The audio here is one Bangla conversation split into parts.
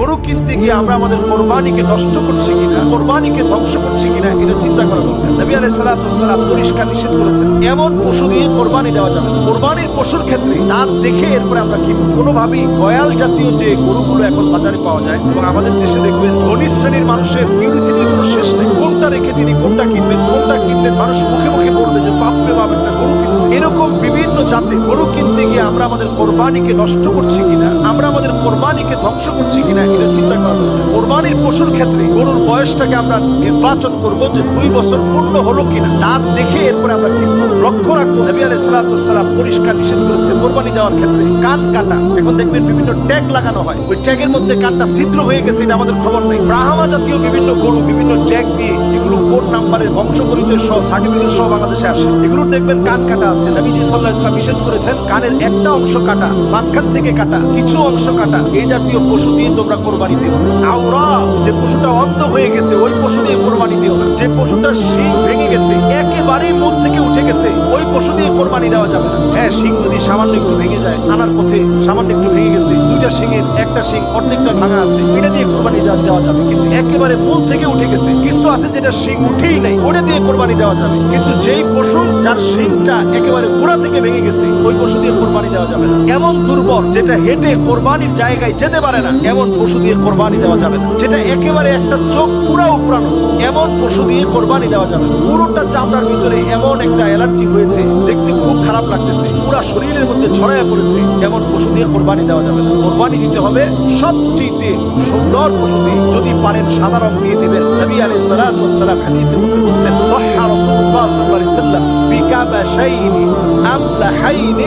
গরু কিনতে গিয়ে আমরা আমাদের কোরবানিকে নষ্ট করছি কিনা, কোরবানিকে ধ্বংস করছি কিনা, এটা চিন্তা করা দরকার। নবী আলাইহিস সালাতু ওয়াসসালাম পরিষ্কার নিষেধ করেছেন, এমন পশু দিয়ে কোরবানি দেওয়া যাবে কোরবানির পশুর ক্ষেত্রে দাঁত দেখে এরপরে আমরা কিনবো কোনোভাবেই গয়াল জাতীয় যে গরুগুলো এখন বাজারে পাওয়া যায়, এবং আমাদের দেশে দেখবেন ধনী শ্রেণির মানুষের কিউরিসিটির কোনো শেষ নেই। কোনটা রেখে তিনি কোনটা কিনবেন কোনটা কিনবেন, মানুষ মুখে মুখে বলবে যে বাপরে বাপ, একটা গরু কিনছে। এরকম বিভিন্ন জাতে গরু কিনতে গিয়ে আমরা আমাদের কোরবানিকে নষ্ট করছি কিনা আমরা আমাদের কোরবানিকে ধ্বংস করছি কিনা এটা চিন্তা করা কোরবানির পশুর ক্ষেত্রে গরুর বয়সটাকে আমরা নির্বাচন করব যে দুই বছর পূর্ণ হলো কিনা। দাঁত দেখে এরপরে আমরা কিনবো লক্ষ্য রাখব, নবী আলাইহিস সালাতু পরিষ্কার নিষেধ করেছে কোরবানি দেওয়ার ক্ষেত্রে। কান কাটা, এখন দেখবেন বিভিন্ন ট্যাগ লাগানো হয়। ওই ট্যাগের মধ্যে কানটা ছিদ্র হয়ে গেছে, এটা আমাদের খবর নেই। ব্রাহ্মা জাতীয় বিভিন্ন গরু, বিভিন্ন ট্যাগ দিয়ে এগুলো কোন নাম্বারের বংশ পরিচয় সহ সার্টিফিকেট সহ বাংলাদেশে আসে। এগুলো দেখবেন কান কাটা আছে। নবীজি সাল্লাল্লাহু আলাইহি ওয়াসাল্লাম নিষেধ করেছেন, কানের একটা অংশ কাটা, মাঝখান থেকে কাটা। কিছু অংশ কাটা এই জাতীয় পশু দিয়ে তোমরা কোরবানি দিও। আওরা যে পশুটা অন্ধ হয়ে গেছে, ওই পশু দিয়ে কোরবানি দিও না যে পশুটার শিং ভেঙে গেছে, একেবারেই মূল থেকে উঠে গেছে, ওই পশু দিয়ে কোরবানি দেওয়া যাবে না হ্যাঁ শিং যদি সামান্য একটু ভেঙে যায়, আনার পথে সামান্য একটু ভেঙে গেছে, দুইটা শিংয়ের একটা শিং, অর্ধেকটা ভাঙা আছে, এটা দিয়ে কোরবানি দেওয়া যাবে কিন্তু একেবারে মূল থেকে উঠে গেছে কিছু আছে যেটা শিং উঠেই নাই, ওটা দিয়ে কোরবানি দেওয়া যাবে। কিন্তু যেই পশু, যার শিংটা একেবারে গোড়া থেকে ভেঙে গেছে, ওই পশু দিয়ে কোরবানি দেওয়া যাবে না। এমন দুর্বল যেটা হেঁটে কোরবানির জায়গায় যেতে পারে না, এমন পশু দিয়ে কোরবানি দেওয়া যাবে না। যেটা একেবারে একটা চোখ পুরা উপড়ানো, এমন পশু দিয়ে কোরবানি দেওয়া যাবে না। পুরোটা চামড়ার ভিতরে এমন একটা অ্যালার্জি হয়েছে, দেখতে খুব খারাপ লাগতেছে। পুরা শরীরের মধ্যে ছড়াইয়া পড়েছে, এমন পশু দিয়ে কোরবানি দেওয়া যাবে না। কোরবানি দিতে হবে সবচেয়ে সুন্দর পশু দিয়ে। যদি পারেন সাদা রং দিয়ে দেবেন, নবী আলাইহিস সালাতু ওয়াস সালাম হাদিসে মধ্যে বলছেন ضحى রাসূলুল্লাহ সাল্লাল্লাহু আলাইহি সাল্লাম বিকাবাশাইন আমলাহাইন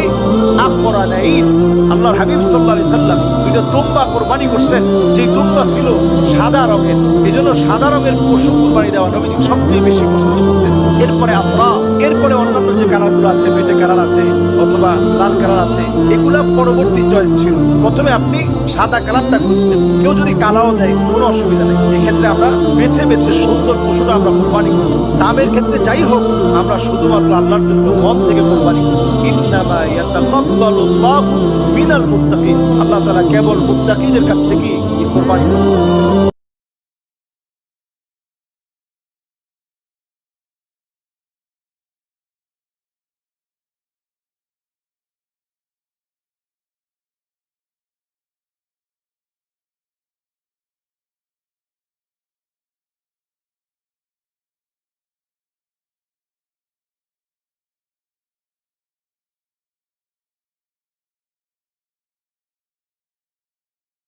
আকরানাইন আল্লাহর হাবিব সাল্লাল্লাহু আলাইহি সাল্লাম দুইটা দুম্বা কোরবানি করছেন যে দুম্বা ছিল সাদা রঙের এজন্য সাদা রঙের পশু কোরবানি দেওয়া নবীজি সবচেয়ে বেশি পছন্দ করতেন এরপরে আমরা এরপরে অন্যান্য যে কালারগুলো আছে বেটে কালার আছে, অথবা লাল কালার আছে, এগুলা পরবর্তী চয়েস ছিল। প্রথমে আপনি সাদা কালারটা খুঁজতেন কেউ যদি কালাও দেয়, কোনো অসুবিধা নেই। এক্ষেত্রে আমরা বেছে বেছে সুন্দর পশুটা আমরা কোরবানি করব। দামের ক্ষেত্রে যাই হোক, আমরা শুধুমাত্র আল্লাহর জন্য মন থেকে কোরবানি করব। আল্লাহ তাআলা কেবল মুত্তাকিদের কাছ কোরবানি করবেন